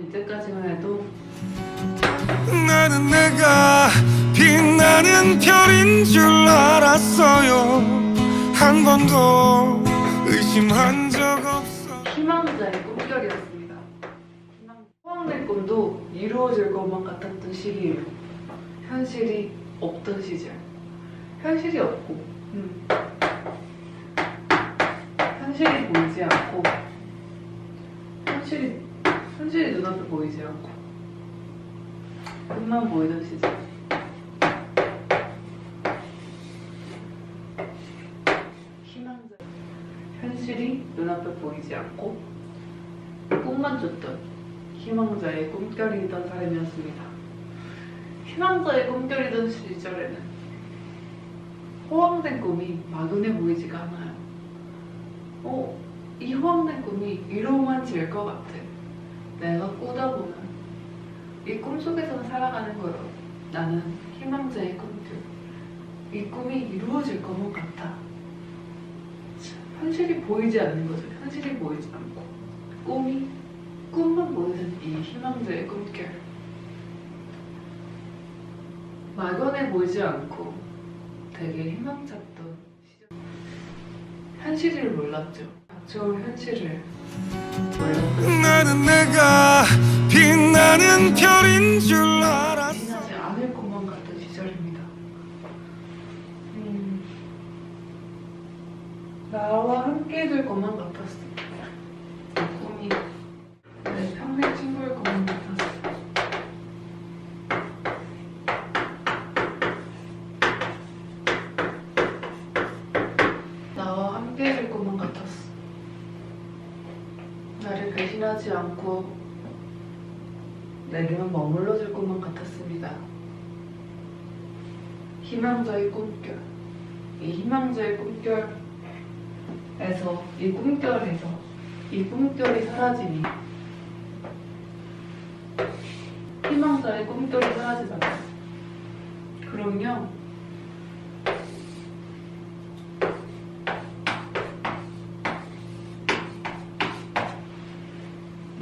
이때까지만 해도 나는 내가 빛나는 별인 줄 알았어요 한 번도 의심한 적 없어 희망자의 꿈결이었습니다. 희망- 포항된 꿈도 이루어질 것만 같았던 시기예요. 현실이 없던 시절. 현실이 없고, 음. 현실이 보이지 않고, 현실이 현실이 눈앞에 않고, 꿈만 보이던 시절. 희망자. 현실이 눈앞에 보이지 않고 꿈만 줬던 희망자의 꿈결이던 사람이었습니다. 희망자의 꿈결이던 시절에는 호황된 꿈이 막연해 보이지가 않아요. 어, 이 호황된 꿈이 이루만 질것 같아. 내가 꾸다 보면 이 꿈속에서 살아가는 거로 나는 희망자의 꿈결. 이 꿈이 이루어질 것만 같아. 현실이 보이지 않는 거죠. 현실이 보이지 않고 꿈이 꿈만 보이는 이 희망자의 꿈결. 막연해 보이지 않고 되게 희망 찾던 시절. 현실을 몰랐죠. 닥쳐올 현실을 나는 내가 빛나는 별인 줄 알았어 지나지 않을 것만 같던 시절입니다. 음, 나와 함께 될 것만 같았어. 그 꿈이 내 평생 친구일 것만 같았어. 나와 함께 될 것만 같았어. 나를 배신하지 않고 내게만 머물러 줄 것만 같았습니다. 희망자의 꿈결. 이 희망자의 꿈결에서, 이 꿈결에서, 이 꿈결이 사라지니, 희망자의 꿈결이 사라지잖아요. 그럼요,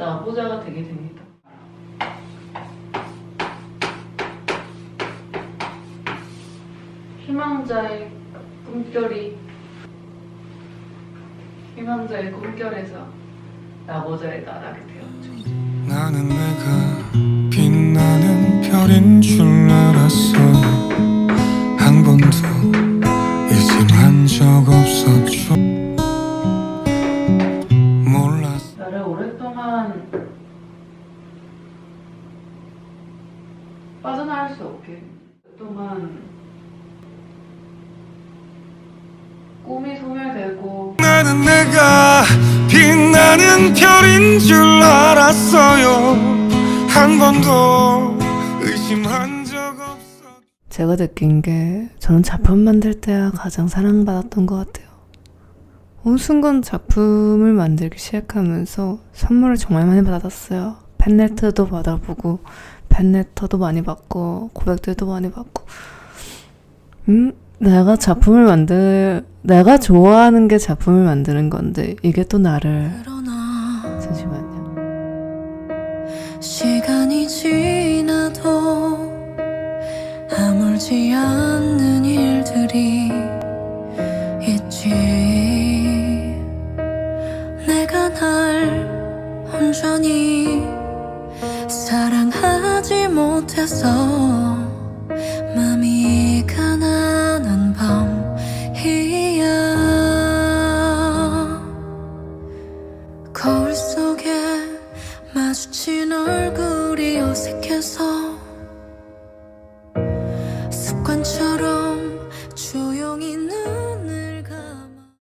나보자가 되게 됩니다. 희망자의 꿈결이 희망자의 꿈결에서 나보자에 나가게 되었죠. 나는 내가 빛나는 별인 줄 알았어 빠져나갈 수 없게 오랫동안 꿈이 소멸되고 나는 내가 빛나는 별인 줄 알았어요 한 번도 의심한 적 없어 제가 느낀 게 저는 작품 만들 때가 가장 사랑받았던 것 같아요. 어느 순간 작품을 만들기 시작하면서 선물을 정말 많이 받았어요. 팬레터도 받아보고 팬레터도 많이 받고 고백들도 많이 받고 음 내가 작품을 만들 내가 좋아하는 게 작품을 만드는 건데 이게 또 나를 그러나 잠시만요. 시간이 지나도 아물지 않는 일들이 못해서 맘이 가난한 밤이야. 거울 속